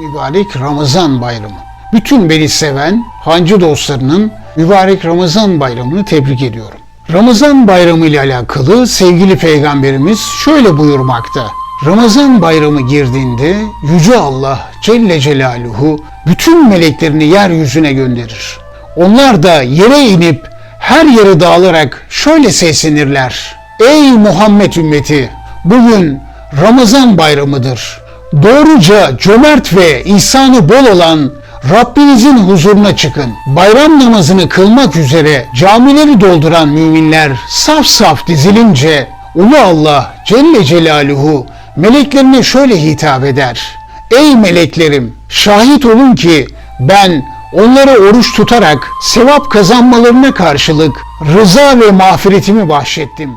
mübarek Ramazan bayramı. Bütün beni seven hancı dostlarının mübarek Ramazan bayramını tebrik ediyorum. Ramazan bayramı ile alakalı sevgili peygamberimiz şöyle buyurmakta. Ramazan bayramı girdiğinde Yüce Allah Celle Celaluhu bütün meleklerini yeryüzüne gönderir. Onlar da yere inip her yere dağılarak şöyle seslenirler. Ey Muhammed ümmeti! Bugün Ramazan bayramıdır. Doğruca cömert ve ihsanı bol olan Rabbinizin huzuruna çıkın. Bayram namazını kılmak üzere camileri dolduran müminler saf saf dizilince Ulu Allah Celle Celaluhu meleklerine şöyle hitap eder. Ey meleklerim şahit olun ki ben onlara oruç tutarak sevap kazanmalarına karşılık rıza ve mağfiretimi bahşettim.